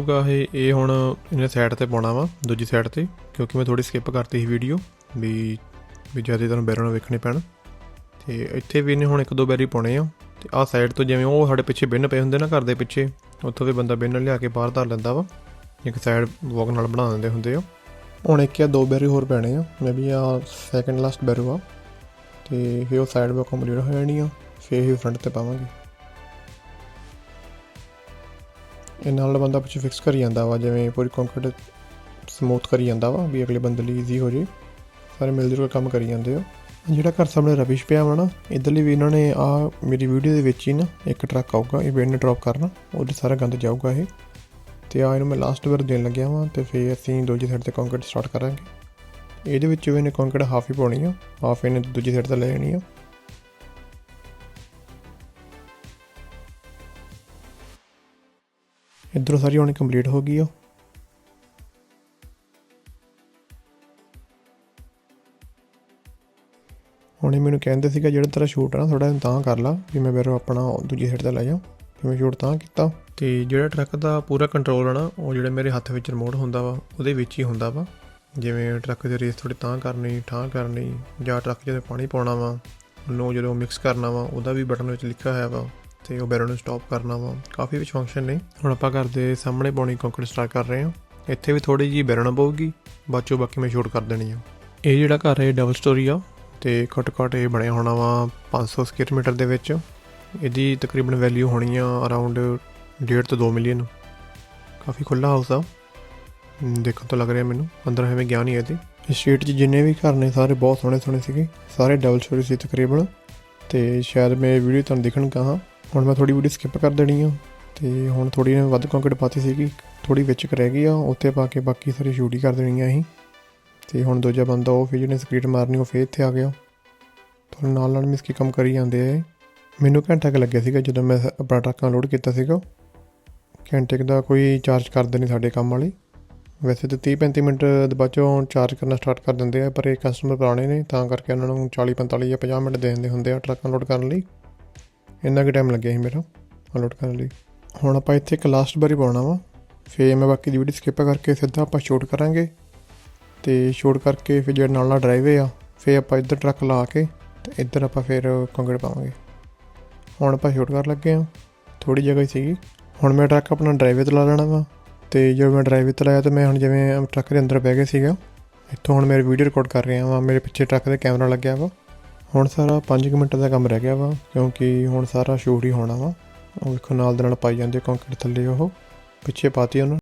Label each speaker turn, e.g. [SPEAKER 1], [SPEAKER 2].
[SPEAKER 1] ਹੋਗਾ ਇਹ ਇਹ ਹੁਣ ਇਹਨੇ ਸਾਈਡ ਤੇ ਪਾਉਣਾ ਵਾ, ਦੂਜੀ ਸਾਈਡ ਤੇ, ਕਿਉਂਕਿ ਮੈਂ ਥੋੜੀ ਸਕਿਪ ਕਰਤੀ ਸੀ ਵੀਡੀਓ ਵੀ ਵੀ ਜ਼ਿਆਦਾ ਤੁਹਾਨੂੰ ਬੈਰੋਂ ਨੂੰ ਵੇਖਣੇ ਪੈਣ। ਤੇ ਇੱਥੇ ਵੀ ਇਹਨੇ ਹੁਣ ਇੱਕ ਦੋ ਬੈਰੀ ਪਾਉਣੇ ਆ। ਤੇ ਆਹ ਸਾਈਡ ਤੋਂ ਜਿਵੇਂ ਉਹ ਸਾਡੇ ਪਿੱਛੇ ਬਿੰਨ ਪਏ ਹੁੰਦੇ ਨਾ ਘਰ ਦੇ ਪਿੱਛੇ, ਉੱਥੋਂ ਵੀ ਬੰਦਾ ਬਿੰਨ ਲਿਆ ਕੇ ਬਾਹਰ ਧਰ ਲੈਂਦਾ ਵਾ। ਇੱਕ ਸਾਈਡ ਵੋਕ ਨਾਲ ਬਣਾ ਦਿੰਦੇ ਹੁੰਦੇ ਆ। ਹੁਣ ਇੱਕ ਜਾਂ ਦੋ ਬੈਰੀ ਹੋਰ ਪੈਣੇ ਆ, ਮੈਂ ਵੀ ਆ ਸੈਕੰਡ ਲਾਸਟ ਬੈਰੂ ਆ। ਤੇ ਫਿਰ ਉਹ ਸਾਈਡ ਵੋਕ ਕੰਪਲੀਟ ਹੋ ਜਾਣੀ ਆ, ਫਿਰ ਹੀ ਫਰੰਟ ਤੇ ਪਾਵਾਂਗੇ। ਇਹਨਾਂ ਨਾਲ ਬੰਦਾ ਪਿੱਛੇ ਫਿਕਸ ਕਰੀ ਜਾਂਦਾ ਵਾ, ਜਿਵੇਂ ਪੂਰੀ ਕੰਕਰੀਟ ਸਮੂਥ ਕਰੀ ਜਾਂਦਾ ਵਾ, ਵੀ ਅਗਲੇ ਬੰਦੇ ਲਈ ਈਜ਼ੀ ਹੋ ਜੇ। ਸਾਰੇ ਮਿਲ ਜੁਲ ਕੇ ਕੰਮ ਕਰੀ ਜਾਂਦੇ ਆ। ਜਿਹੜਾ ਘਰ ਸਾਹਮਣੇ ਰਬਿਸ਼ ਪਿਆ ਵਾ ਨਾ, ਇਧਰਲੀ ਵੀ ਇਹਨਾਂ ਨੇ ਆ ਮੇਰੀ ਵੀਡੀਓ ਦੇ ਵਿੱਚ ਹੀ ਨਾ ਇੱਕ ਟਰੱਕ ਆਊਗਾ, ਇਹ ਬੇਨ ਨੇ ਡ੍ਰੌਪ ਕਰਨਾ, ਉਹਦੇ ਸਾਰਾ ਗੰਦ ਜਾਊਗਾ ਇਹ। ਤੇ ਆ ਇਹਨੂੰ ਮੈਂ ਲਾਸਟ ਵਾਰ ਦੇਣ ਲੱਗਿਆ ਵਾਂ, ਤੇ ਫਿਰ ਅਸੀਂ ਦੂਜੀ ਸਾਈਡ ਤੇ ਕੰਕਰੀਟ ਸਟਾਰਟ ਕਰਾਂਗੇ। ਇਹਦੇ ਵਿੱਚ ਵੀ ਇਹਨੇ ਕੰਕਰੀਟ ਹਾਫ ਹੀ ਪਾਉਣੀ ਆ ਹਾਫ ਇਹਨੇ ਦੂਜੀ ਸਾਈਡ ਤੇ ਲੈ ਜਾਣੀ ਆ। ਇੱਧਰੋਂ ਸਾਰੀ ਹੁਣ ਕੰਪਲੀਟ ਹੋ ਗਈ ਆ। ਹੁਣੇ ਮੈਨੂੰ ਕਹਿੰਦੇ ਸੀਗਾ, ਜਿਹੜਾ ਤੇਰਾ ਸ਼ੂਟ ਆ ਨਾ ਥੋੜਾ ਤਾਂ ਕਰ ਲਾ, ਵੀ ਮੈਂ ਫਿਰ ਆਪਣਾ ਦੂਜੀ ਸਾਈਡ ਤੇ ਲੈ ਜਾ ਫਿਰ ਮੈਂ ਸ਼ੂਟ ਤਾਂ ਕੀਤਾ। ਤੇ ਜਿਹੜਾ ਟਰੱਕ ਦਾ ਪੂਰਾ ਕੰਟਰੋਲ ਆ ਨਾ, ਉਹ ਜਿਹੜਾ ਮੇਰੇ ਹੱਥ ਵਿੱਚ ਰਿਮੋਟ ਹੁੰਦਾ ਵਾ, ਉਹਦੇ ਵਿੱਚ ਹੀ ਹੁੰਦਾ ਵਾ। ਜਿਵੇਂ ਟਰੱਕ ਦੀ ਰੇਸ ਥੋੜੀ ਤਾਂ ਕਰਨੀ ਠਾਂ ਕਰਨੀ, ਜਾਂ ਟਰੱਕ ਜਦੋਂ ਪਾਣੀ ਪਾਉਣਾ ਵਾ, ਉਹਨੂੰ ਜਦੋਂ ਮਿਕਸ ਕਰਨਾ ਵਾ, ਉਹਦਾ ਵੀ ਬਟਨ ਵਿੱਚ ਲਿਖਿਆ ਹੋਇਆ ਵਾ। ਤੇ ਉਹ ਬੈਰੋ ਨੂੰ ਸਟਾਪ ਕਰਨਾ ਵਾ। ਕਾਫੀ ਵਿੱਚ ਫੰਕਸ਼ਨ ਨੇ। ਹੁਣ ਆਪਾਂ ਘਰ ਦੇ ਸਾਹਮਣੇ ਪਾਉਣੀ ਕੰਕਰੀਟ ਸਟਾਰਟ ਕਰ ਰਹੇ ਹਾਂ। ਇੱਥੇ ਵੀ ਥੋੜੀ ਜੀ ਬੈਰੋ ਪਊਗੀ ਬਾਅਦ ਬਾਕੀ ਮੈਂ ਸ਼ੂਟ ਕਰ ਦੇਣੀ ਆ। ਇਹ ਜਿਹੜਾ ਘਰ ਹੈ, ਇਹ ਡਬਲ ਸਟੋਰੀ ਆ। ਤੇ ਘੱਟ ਘੱਟ ਇਹ ਬਣਿਆ ਹੋਣਾ ਵਾ 500 ਸਕੁਅਰ ਮੀਟਰ ਦੇ ਵਿੱਚ। ਇਹਦੀ ਤਕਰੀਬਨ ਵੈਲਿਊ ਹੋਣੀ ਆ ਅਰਾਊਂਡ 1.5 ਤੋਂ 2 ਮਿਲੀਅਨ ਕਾਫੀ ਖੁੱਲਾ ਹਾਊਸ ਆ। ਦੇਖਣ ਤੋਂ ਲੱਗ ਰਿਹਾ ਮੈਨੂੰ। ਅੰਦਰ ਐਵੇਂ ਗਿਆ ਨਹੀਂ ਇਹਦੇ। ਇਸ ਸਟਰੀਟ 'ਚ ਜਿੰਨੇ ਵੀ ਘਰ ਨੇ, ਸਾਰੇ ਬਹੁਤ ਸੋਹਣੇ ਸੋਹਣੇ ਸੀਗੇ। ਸਾਰੇ ਡਬਲ ਸਟੋਰੀ ਸੀ ਤਕਰੀਬਨ। ਤੇ ਸ਼ਾਇਦ ਮੈਂ ਵੀਡੀਓ ਤੁਹਾਨੂੰ ਦਿਖਣ ਕਹਾ ਹੁਣ ਮੈਂ ਥੋੜੀ ਵੀਡੀਓ ਸਕਿਪ ਕਰ ਦੇਣੀ ਆ ਤੇ ਹੁਣ ਥੋੜੀ ਨੇ ਵੱਧ ਕੰਕਰੀਟ ਪਾਤੀ ਸੀਗੀ ਥੋੜੀ ਵਿੱਚ ਕੁ ਰਹਿ ਗਈ ਆ, ਉੱਥੇ ਪਾ ਕੇ ਬਾਕੀ ਸਾਰੀ ਸ਼ੂਟ ਹੀ ਕਰ ਦੇਣੀ ਆ ਅਸੀਂ। ਤੇ ਹੁਣ ਦੂਜਾ ਬੰਦਾ ਉਹ ਫਿਰ ਜਿਹਨੇ ਸਕਰੀਟ ਮਾਰਨੀ, ਉਹ ਫੇਰ ਇੱਥੇ ਆ ਗਿਆ। ਤੁਹਾਨੂੰ ਨਾਲ ਨਾਲ ਮਿਸ ਕੇ ਕੰਮ ਕਰੀ ਜਾਂਦੇ ਆ ਮੈਨੂੰ ਘੰਟਾ ਕੁ ਲੱਗਿਆ ਸੀਗਾ ਜਦੋਂ ਮੈਂ ਆਪਣਾ ਟਰੱਕਾਂ ਲੋਡ ਕੀਤਾ ਸੀਗਾ। ਘੰਟੇ ਕੁ ਦਾ ਕੋਈ ਚਾਰਜ ਕਰਦੇ ਨਹੀਂ ਸਾਡੇ ਕੰਮ ਵਾਲੇ। ਵੈਸੇ ਤਾਂ 30 35 ਮਿੰਟ ਦੇ ਬਾਅਦ ਚੋਂ ਚਾਰਜ ਕਰਨਾ ਸਟਾਰਟ ਕਰ ਦਿੰਦੇ ਆ, ਪਰ ਇਹ ਕਸਟਮਰ ਪੁਰਾਣੇ ਨੇ, ਤਾਂ ਕਰਕੇ ਉਹਨਾਂ ਨੂੰ 40 45 ਜਾਂ 50 ਮਿੰਟ ਦੇ ਦਿੰਦੇ ਹੁੰਦੇ ਆ ਟਰੱਕਾਂ ਲੋਡ ਕਰਨ ਲਈ। ਇੰਨਾ ਕੁ ਟਾਈਮ ਲੱਗਿਆ ਸੀ ਮੇਰਾ ਅਨਲੋਡ ਕਰਨ ਲਈ। ਹੁਣ ਆਪਾਂ ਇੱਥੇ ਇੱਕ ਲਾਸਟ ਵਾਰੀ ਪਾਉਣਾ ਵਾ। ਫੇਰ ਮੈਂ ਬਾਕੀ ਦੀ ਵੀਡੀਓ ਸਕਿਪ ਕਰਕੇ ਸਿੱਧਾ ਆਪਾਂ ਸ਼ੂਟ ਕਰਾਂਗੇ। ਤੇ ਸ਼ੂਟ ਕਰਕੇ ਫਿਰ ਜਿਹੜਾ ਨਾਲ ਨਾਲ ਡਰਾਈਵੇ ਆ, ਫੇਰ ਆਪਾਂ ਇੱਧਰ ਟਰੱਕ ਲਾ ਕੇ ਤੇ ਇੱਧਰ ਆਪਾਂ ਫਿਰ ਕੰਕਰੀਟ ਪਾਵਾਂਗੇ। ਹੁਣ ਆਪਾਂ ਸ਼ੂਟ ਕਰਨ ਲੱਗੇ ਆ ਥੋੜੀ ਜਗ੍ਹਾ ਹੀ ਸੀਗੀ। ਹੁਣ ਮੈਂ ਟਰੱਕ ਆਪਣਾ ਡਰਾਈਵੇ ਤੇ ਲਾ ਲੈਣਾ ਵਾ। ਤੇ ਜਦੋਂ ਮੈਂ ਡਰਾਈਵੇ ਤੇ ਲਾਇਆ ਤੇ ਮੈਂ ਹੁਣ ਜਿਵੇਂ ਟਰੱਕ ਦੇ ਅੰਦਰ ਬਹਿ ਗਿਆ ਸੀਗਾ। ਇੱਥੋਂ ਹੁਣ ਮੇਰੀ ਵੀਡੀਓ ਰਿਕਾਰਡ ਕਰ ਰਿਹਾ ਵਾ। ਮੇਰੇ ਪਿੱਛੇ ਟਰੱਕ ਦੇ ਕੈਮਰਾ ਲੱਗਿਆ ਵਾ। ਹੁਣ ਸਾਰਾ 5 ਮਿੰਟ ਦਾ ਕੰਮ ਰਹਿ ਗਿਆ ਵਾ, ਕਿਉਂਕਿ ਹੁਣ ਸਾਰਾ ਸ਼ੂਟ ਹੀ ਹੋਣਾ ਵਾ। ਉਹ ਵੇਖੋ, ਨਾਲ ਦੇ ਨਾਲ ਪਾਈ ਜਾਂਦੇ ਕੰਕਰੀਟ ਥੱਲੇ ਉਹ, ਪਿੱਛੇ ਪਾਤੀ ਉਹਨਾਂ।